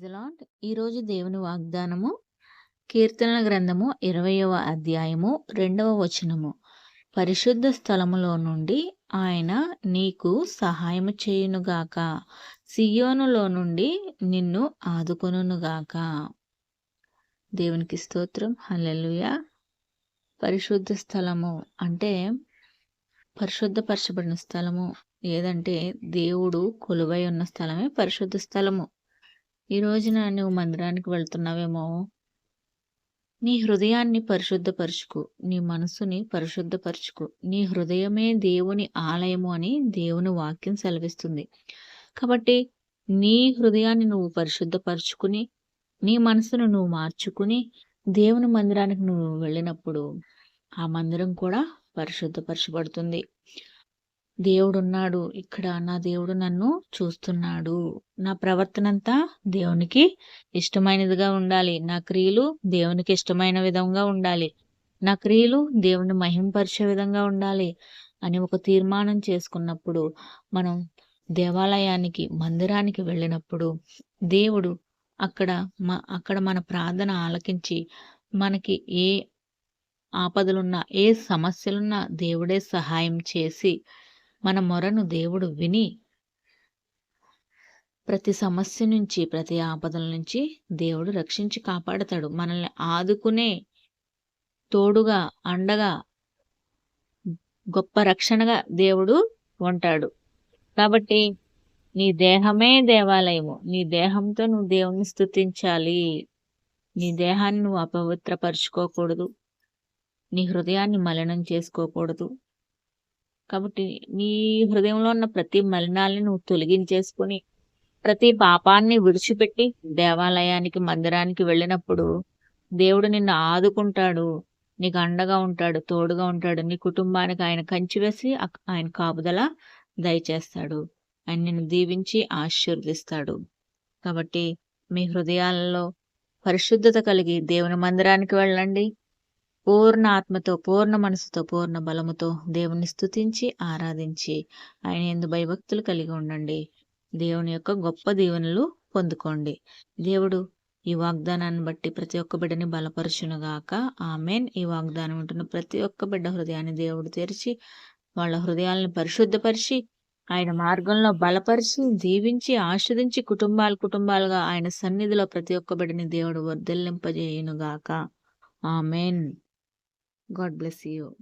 Praise ఈరోజు దేవుని వాగ్దానము కీర్తన గ్రంథము ఇరవయవ అధ్యాయము రెండవ వచనము. పరిశుద్ధ స్థలములో నుండి ఆయన నీకు సహాయము చేయునుగాక. సియోనులో నుండి నిన్ను ఆదుకొనుగాక దేవునికి స్తోత్రం. హలెలుయ పరిశుద్ధ స్థలము అంటే పరిశుద్ధపరచబడిన స్థలము. ఏదంటే దేవుడు కొలువై ఉన్న స్థలమే పరిశుద్ధ స్థలము. ఈ రోజున నువ్వు మందిరానికి వెళ్తున్నావేమో. నీ హృదయాన్ని పరిశుద్ధపరచుకో. నీ మనసుని పరిశుద్ధపరచుకో. నీ హృదయమే దేవుని ఆలయము అని దేవుని వాక్యం సెలవిస్తుంది. కాబట్టి నీ హృదయాన్ని నువ్వు పరిశుద్ధపరచుకుని నీ మనసును నువ్వు మార్చుకుని దేవుని మందిరానికి నువ్వు వెళ్ళినప్పుడు ఆ మందిరం కూడా పరిశుద్ధపరచబడుతుంది. దేవుడున్నాడు. ఇక్కడ నా దేవుడు నన్ను చూస్తున్నాడు. నా ప్రవర్తనంతా దేవునికి ఇష్టమైనదిగా ఉండాలి. నా క్రియలు దేవునికి ఇష్టమైన విధంగా ఉండాలి. నా క్రియలు దేవుని మహింపరిచే విధంగా ఉండాలి అని ఒక తీర్మానం చేసుకున్నప్పుడు మనం దేవాలయానికి మందిరానికి వెళ్ళినప్పుడు దేవుడు అక్కడ అక్కడ మన ప్రార్థన ఆలకించి మనకి ఏ ఆపదలున్నా ఏ సమస్యలున్నా దేవుడే సహాయం చేసి మన మొరను దేవుడు విని ప్రతి సమస్య నుంచి ప్రతి ఆపదల నుంచి దేవుడు రక్షించి కాపాడతాడు. మనల్ని ఆదుకునే తోడుగా అండగా గొప్ప రక్షణగా దేవుడు ఉంటాడు. కాబట్టి నీ దేహమే దేవాలయము. నీ దేహంతో నువ్వు దేవుణ్ణి స్థుతించాలి నీ దేహాన్ని నువ్వు అపవిత్రపరుచుకోకూడదు. నీ హృదయాన్ని మలినం చేసుకోకూడదు. కాబట్టి నీ హృదయంలో ఉన్న ప్రతి మలినాల్ని నువ్వు తొలగించేసుకుని ప్రతి పాపాన్ని విడిచిపెట్టి దేవాలయానికి మందిరానికి వెళ్ళినప్పుడు దేవుడు నిన్ను ఆదుకుంటాడు. నీకు అండగా ఉంటాడు తోడుగా ఉంటాడు. నీ కుటుంబానికి ఆయన కంచి వేసి ఆయన కాపుదల దయచేస్తాడు. ఆయన నిన్ను దీవించి ఆశీర్వదిస్తాడు. కాబట్టి మీ హృదయాలలో పరిశుద్ధత కలిగి దేవుని మందిరానికి వెళ్ళండి. పూర్ణ ఆత్మతో పూర్ణ మనసుతో పూర్ణ బలముతో దేవుని స్థుతించి ఆరాధించి ఆయన ఎందు భయభక్తులు కలిగి ఉండండి. దేవుని యొక్క గొప్ప దీవెనలు పొందుకోండి. దేవుడు ఈ వాగ్దానాన్ని బట్టి ప్రతి ఒక్క బిడ్డని బలపరచునుగాక. ఆమెన్. ఈ వాగ్దానం ఉంటున్న ప్రతి ఒక్క బిడ్డ హృదయాన్ని దేవుడు తెరిచి వాళ్ళ హృదయాలను పరిశుద్ధపరిచి ఆయన మార్గంలో బలపరిచి దీవించి ఆస్వాదించి కుటుంబాలు కుటుంబాలుగా ఆయన సన్నిధిలో ప్రతి ఒక్క బిడ్డని దేవుడు వర్ధల్లింపజేయునుగాక. ఆమెన్. God bless you.